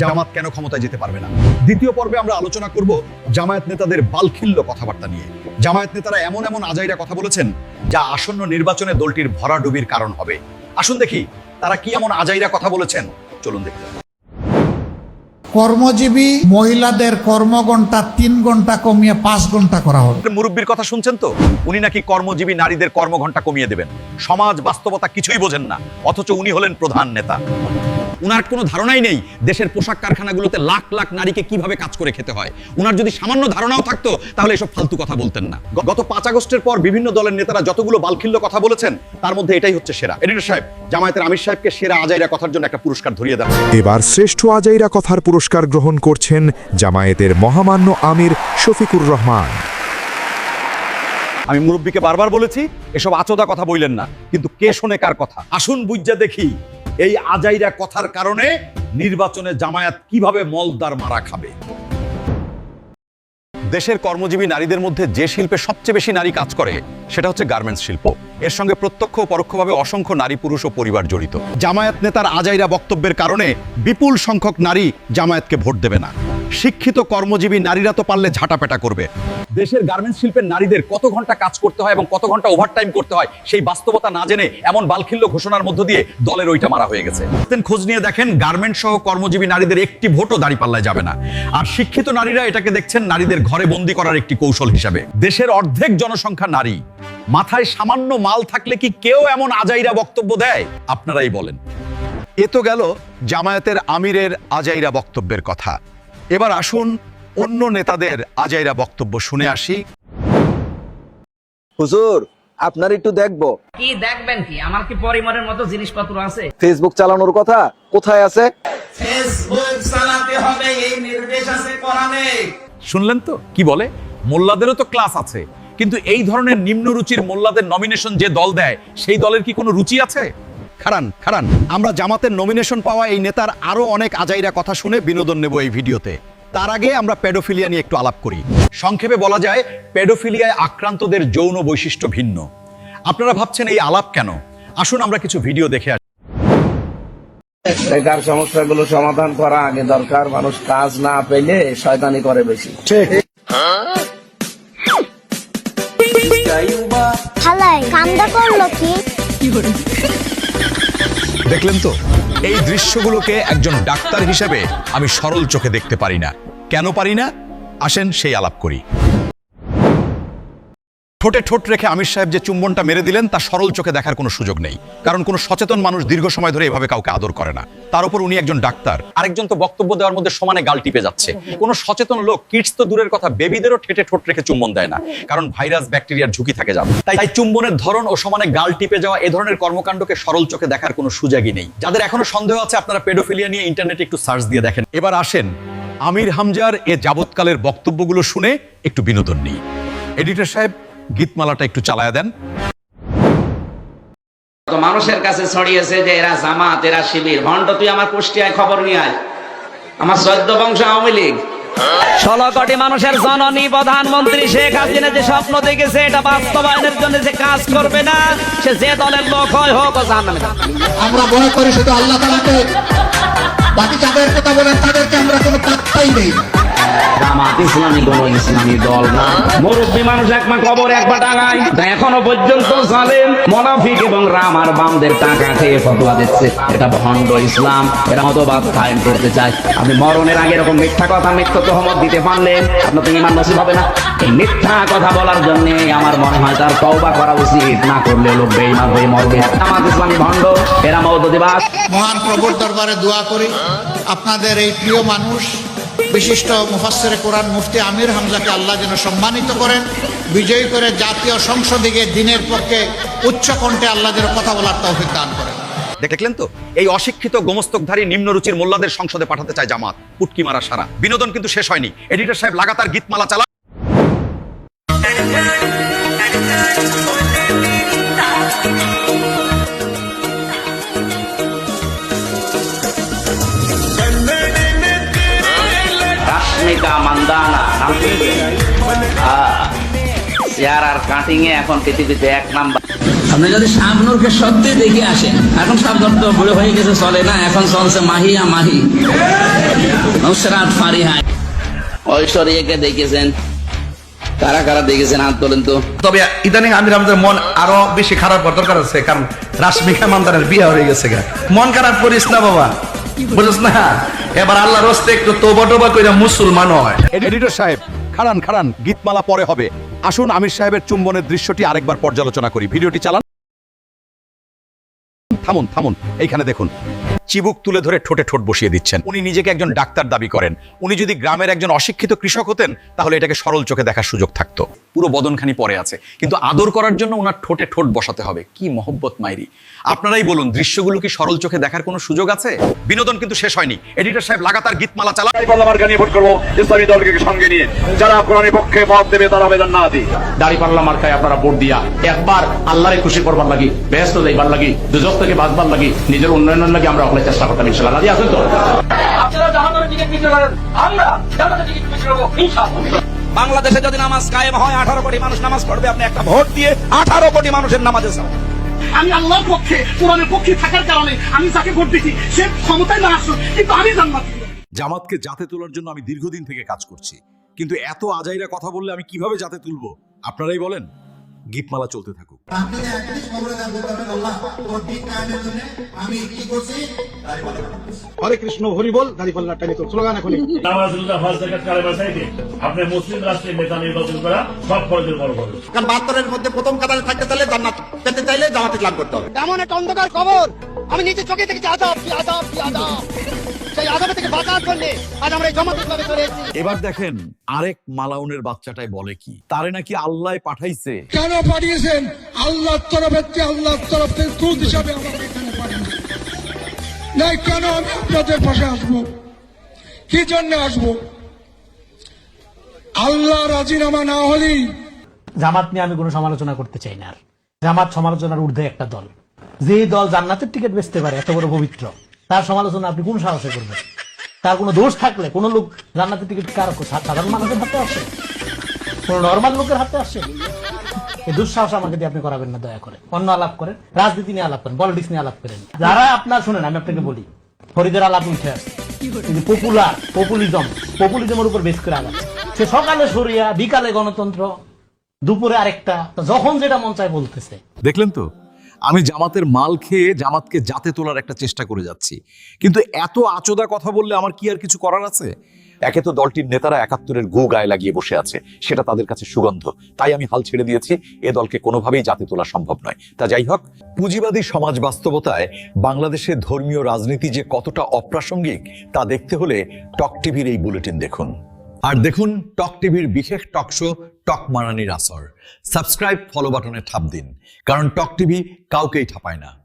জামাত কেন ক্ষমতায় যেতে পারবে না? দ্বিতীয় পর্বে আমরা আলোচনা করব জামায়াত নেতাদের বালখিল্য কথাবার্তা নিয়ে। জামায়াত নেতারা এমন এমন আজাইরা কথা বলেছেন যা আসন্ন নির্বাচনে দলটির ভরাডুবির কারণ হবে। আসুন দেখি তারা কি এমন আজাইরা কথা বলেছেন? চলুন দেখি। কর্মজীবী মহিলাদের কর্মঘণ্টা তিন ঘণ্টা কমিয়ে পাঁচ ঘণ্টা করা হবে। মুরব্বীর কথা শুনছেন তো? উনি নাকি কর্মজীবী নারীদের কর্মঘণ্টা কমিয়ে দেবেন। সমাজ বাস্তবতা কিছুই বোঝেন না অথচ উনি হলেন প্রধান নেতা। উনার কোনো ধারণাই নেই দেশের পোশাক কারখানাগুলোতে লাখ লাখ নারীকে কীভাবে কাজ করে খেতে হয়। উনার যদি সামান্য ধারণাও থাকতো তাহলে এসব ফালতু কথা বলতেন না। গত পাঁচ আগস্টের পর বিভিন্ন দলের নেতারা যতগুলো বালখিল্য কথা বলেছেন তার মধ্যে এটাই হচ্ছে সেরা। এডিটর সাহেব জামায়াতের আমির সাহেবকে সেরা আজাইরা কথার জন্য একটা পুরস্কার ধরিয়ে দেওয়া এবার শ্রেষ্ঠ আজাইরা কথার পুরস্কার গ্রহণ করছেন জামায়াতের মহামান্য আমির শফিকুর রহমান। আমি মুরব্বীকে বারবার বলেছি এসব আচোদা কথা বইলেন না কিন্তু কে শোনে কার কথা? আসুন বুঝা দেখি এই আজাইরা কথার কারণে নির্বাচনে জামায়াত কীভাবে মলদার মারা খাবে? দেশের কর্মজীবী নারীদের মধ্যে যে শিল্পে সবচেয়ে বেশি নারী কাজ করে, সেটা হচ্ছে গার্মেন্টস শিল্প। এর সঙ্গে প্রত্যক্ষ ও পরোক্ষভাবে অসংখ্য নারী, পুরুষ ও পরিবার জড়িত। জামায়াত নেতার আজাইরা বক্তব্যের কারণে বিপুল সংখ্যক নারী জামায়াতকে ভোট দেবে না। শিক্ষিত কর্মজীবী নারীরা তো পারলে ঝাঁটাপেটা করবে। দেশের গার্মেন্টস শিল্পের নারীদের কত ঘণ্টা কাজ করতে হয় এবং কত ঘণ্টা ওভারটাইম করতে হয়, সেই বাস্তবতা না জেনে এমন বালখিল্য ঘোষণার মধ্য দিয়ে দলের ওইটা মারা হয়ে গেছে। খোঁজ নিয়ে দেখেন গার্মেন্ট সহ কর্মজীবী নারীদের একটি ভোটও দাঁড়িপাল্লায় যাবে না। আর শিক্ষিত নারীরা এটাকে দেখছেন নারীদের ঘরে বন্দি করার একটি কৌশল হিসাবে। দেশের অর্ধেক জনসংখ্যা নারী। মাথায় সামান্য মাল থাকলে কি কেউ এমন আজাইরা বক্তব্য দেয়? আপনারাই বলেন। এ তো গেল জামায়াতের আমিরের আজাইরা বক্তব্যের কথা। এবার আসুন অন্য নেতাদের আজাইরা বক্তব্য শুনে আসি। হুজুর আপনার একটু দেখব। কি দেখবেন কি? আমার কি পরিমাণের মতো জিনিসপত্র আছে? ফেসবুক চালানোর কথা কোথায় আছে? ফেসবুক চালাতে হবে এই নির্দেশ আছে কোরআনে। শুনলেন তো? কি বলে? মোল্লাদেরও তো ক্লাস আছে। কিন্তু এই ধরনের নিম্ন রুচির মোল্লাদের নমিনেশন যে দল দেয় সেই দলের কি কোনো রুচি আছে? খারান খারান আমরা জামাতের নমিনেশন পাওয়া এই নেতার আরও অনেক আজাইরা কথা শুনে বিনোদন নেব এই ভিডিওতে। তার আগে আমরা পেডোফিলিয়া নিয়ে একটু আলাপ করি। সংক্ষেপে বলা যায় পেডোফিলিয়ায় আক্রান্তদের যৌন বৈশিষ্ট্য ভিন্ন। আপনারা ভাবছেন এই আলাপ কেন? আসুন আমরা কিছু ভিডিও দেখে আসি। বেকার সমস্যাগুলো সমাধান করা আগে দরকার মানুষ কাজ না পেলে শয়তানি করে বেশি। হালাই কামটা করল কি? দেখলেন তো? এই দৃশ্যগুলোকে একজন ডাক্তার হিসেবে আমি সরল চোখে দেখতে পারি না। কেন পারি না? আসেন সেই আলাপ করি। ঠোঁটে ঠোঁট রেখে আমির সাহেব যে চুম্বনটা মেরে দিলেন, তা সরল চোখে দেখার কোনো সুযোগ নেই। কারণ কোনো সচেতন মানুষ দীর্ঘ সময় ধরে এভাবে কাউকে আদর করে না। তার উপর উনি একজন ডাক্তার। আরেকজন তো বক্তব্য দেওয়ার মধ্যে সমানে গাল টিপে যাচ্ছে। কোনো সচেতন লোক কিডস তো দূরের কথা, বেবিদেরও ঠেটে ঠোঁট রেখে চুম্বন দেয় না। কারণ ভাইরাস, ব্যাকটেরিয়ার ঝুঁকি থাকে যাবে তাই তাই চুম্বনের ধরন ও সমানে গাল টিপে যাওয়া, এ ধরনের কর্মকাণ্ডকে সরল চোখে দেখার কোনো সুযোগই নেই। যাদের এখনও সন্দেহ আছে, আপনারা পেডোফিলিয়া নিয়ে ইন্টারনেটে একটু সার্চ দিয়ে দেখেন। এবার আসেন আমির হামজার এ যাবৎকালের বক্তব্যগুলো শুনে একটু বিনোদন নিই। এডিটর সাহেব গীতমালাটা একটু চালায়া দেন। মানুষের কাছে ছড়িয়েছে যে এরা জামাত এরা শিবির। ভণ্ড তুই আমার কুষ্টিয়ায় খবর নিয়ে আয়। আমার চোদ্দ বংশ আওয়ামী লীগ। ষোলো কোটি মানুষের জননী প্রধানমন্ত্রী শেখ হাসিনা যে স্বপ্ন দেখেছে এটা বাস্তবায়নের জন্য যে কাজ করবে না সে যে দলের লোক হয় হোক। আমরা মনে করি শুধু আল্লাহ তালাকে বাকি যাদের কথা বলেন তাদেরকে আমরা কোনো পাত্তাই নেই না। আপনি মরণের আগে এরকম মিথ্যা কথা, মিথ্যা তহমত দিতে পারলেন আপনার তো ইমান নসিব হবে না। মিথ্যা কথা বলার জন্য আমার মনে হয় তার তওবা করা উচিত, না করলে লোক বেঈমান হয়ে মরবে। জামাত ইসলামী ভণ্ড, এরা মৌদদিবাস মহান প্রভুর দরবারে দোয়া করি। আপনাদের এই প্রিয় মানুষ বিশিষ্ট মুফাসসিরে কোরআন মুফতি আমির হামজাকে আল্লাহ যেন সম্মানিত করেন, বিজয়ী করে জাতীয় সংসদে গিয়ে দিনের পক্ষে উচ্চ কণ্ঠে আল্লাহ যেন কথা বলার তৌফিক দান করেন। দেখলেন তো? এই অশিক্ষিত গোমস্তকধারী নিম্নরুচির মোল্লাদের সংসদে পাঠাতে চায় জামাত। পুটকি মারা সারা। বিনোদন কিন্তু শেষ হয়নি। এডিটর সাহেব লাগাতার গীতমালা চালা মান্দানা নাম চেয়ার আর কাটিং এ এখন পৃথিবীতে এক নাম্বার। আপনি যদি শাবনুরকে সত্যি দেখে আসেন এখন শাবনুর তো বুড়ো হয়ে গেছে চলে না এখন চলছে মাহিয়া মাহি। নুসরাত ফারিহা ঐশ্বরিয়াকে দেখেছেন? কারা কারা দেখেছেন? হাত তোলেন তো। তবে ইদানিং আমির আমাদের মন আরও বেশি খারাপ হওয়ার দরকার আছে কারণ রাশমিকা মান্দারের বিয়ে হয়ে গেছে গা। মন খারাপ করিস না বাবা বুঝছ না? এবার আল্লাহ রস্তে একটু তোবা টোবা কইরা মুসলমান হয়। এডিটর সাহেব, খাড়ান খাড়ান, গীতমালা পরে হবে। আসুন আমির সাহেবের চুম্বনের দৃশ্যটি আরেকবার পর্যালোচনা করি। ভিডিওটি চালান। থামুন থামুন, এইখানে দেখুন। চিবুক তুলে ধরে ঠোঁটে ঠোঁট বসিয়ে দিচ্ছেন। উনি নিজেকে একজন ডাক্তার দাবি করেন। উনি যদি গ্রামের একজন অশিক্ষিত কৃষক হতেন তাহলে এটাকে সরল চোখে দেখার সুযোগ থাকতো। পুরো বদনখানি পরে আছে। কিন্তু আদর করার জন্য ওনার ঠোঁটে ঠোঁট বসাতে হবে। কি মহব্বত মাইরি। আপনারাই বলুন দৃশ্যগুলো কি সরল চোখে দেখার কোনো সুযোগ আছে? বিনোদন কিন্তু শেষ হয়নি। এডিটর সাহেব লাগাতার গীতমালা চালা নিয়ে ভোট করব ইসলামী দলকে সঙ্গে নিয়ে। যারা কোরআনের পক্ষে মত দেবে তারা আবেদন না দিই দাড়ি পাল্লা মার্কায় আপনারা ভোট দিয়া একবার আল্লাহরে খুশি করবার লাগি ব্যস্ত যাইবার লাগি দুজক থেকে বাঁচবার লাগি নিজের উন্নয়নের লাগি আমরা হলে চেষ্টা করতাম ইনশাল্লাহ। রাজি আছেন তো? বাংলাদেশে যদি নামাজ কায়েম হয় আঠারো কোটি মানুষ নামাজ পড়বে আপনি একটা ভোট দিয়ে আঠারো কোটি মানুষের নামাজে যান। আমি আল্লাহর পক্ষে কোরআনের পক্ষে থাকার কারণে আমি যাকে ভোট দিচ্ছি সে ক্ষমতায় না আসুক কিন্তু আমি জান্নাত। জামাতকে জাতে তোলার জন্য আমি দীর্ঘদিন থেকে কাজ করছি। কিন্তু এত আজাইরা কথা বললে আমি কীভাবে জাতে তুলবো? আপনারাই বলেন। গীতমালা চলতে থাকুক। হরে কৃষ্ণ হরি বল দাঁড়িপাল্লা তো স্লোগান এখন আপনি মুসলিম রাষ্ট্রের নেতা নির্বাচন করা সব ফরজের বড় কারণ বাহাত্তরের মধ্যে প্রথম কাতারে থাকতে চাইলে জান্নাত পেতে চাইলে জামাতে লাভ করতে হবে। এমন একটা অন্ধকার খবর? আমি নিজে চোখে দেখেছি আজাব কি আজাব। সেই থেকে বাঁচার জন্য আজ আমরা এই জমাতে চলে এসেছি। এবার দেখেন আরেক মালাউনের বাচ্চাটাই বলে কি। তারে নাকি আল্লাহ পাঠাইছে। কেন পাঠিয়েছেন? আল্লাহর তরফের আল্লাহর তরফ থেকে হিসাবে আমাকে এখানে পাঠিয়েছেন নাই। কেন আমি আপনাদের পাশে আসব? কি জন্য আসব? আল্লাহ রাজিনামা না হলেই জামাত নিয়ে আমি কোনো সমালোচনা করতে চাই না আর। জামাত সমালোচনার ঊর্ধ্বে একটা দল। যে দল জান্নাতের টিকিট বেচতে পারে এত বড় পবিত্র। তার সমালোচনা আপনি কোন সাহসে করবেন? তার কোনো দোষ থাকলে কোনো লোক জান্নাতের টিকিট কার সাধারণ মানুষের হাতে আসে। কোন নর্মাল লোকের হাতে আসে। এই দুঃসাহস আমাকে দিয়ে আপনি করাবেন না, দয়া করে। অন্য আলাপ করেন, রাজনীতি নিয়ে আলাপ করেন পলিটিক্স নিয়ে আলাপ করেন। যারা আপনার শুনেন, আমি আপনাকে বলি, ফরিদের আলাপ উঠে আসছে পপুলার পপুলিজম পপুলিজমের উপর বেশ করে আলাপ। সে সকালে সরিয়া, বিকালে গণতন্ত্র, দুপুরে আরেকটা যখন যেটা মন চায় বলতেছে। দেখলেন তো? আমি জামাতের মাল খেয়ে জামাতকে জাতে তোলার একটা চেষ্টা করে যাচ্ছি। কিন্তু এত আচোদা কথা বললে আমার কি আর কিছু করার আছে? একে তো দলটির নেতারা একাত্তরের গু গায়ে লাগিয়ে বসে আছে, সেটা তাদের কাছে সুগন্ধ। তাই আমি হাল ছেড়ে দিয়েছি, এ দলকে কোনোভাবেই জাতে তোলা সম্ভব নয়। তা যাই হোক, পুঁজিবাদী সমাজ বাস্তবতায় বাংলাদেশের ধর্মীয় রাজনীতি যে কতটা অপ্রাসঙ্গিক, তা দেখতে হলে টক টিভির এই বুলেটিন দেখুন। আর দেখুন টক টিভির বিশেষ টক শো টক মারানির আসর। সাবস্ক্রাইব ফলো বাটনে থাপ দিন। কারণ টক টিভি কাউকেই থাপায় না।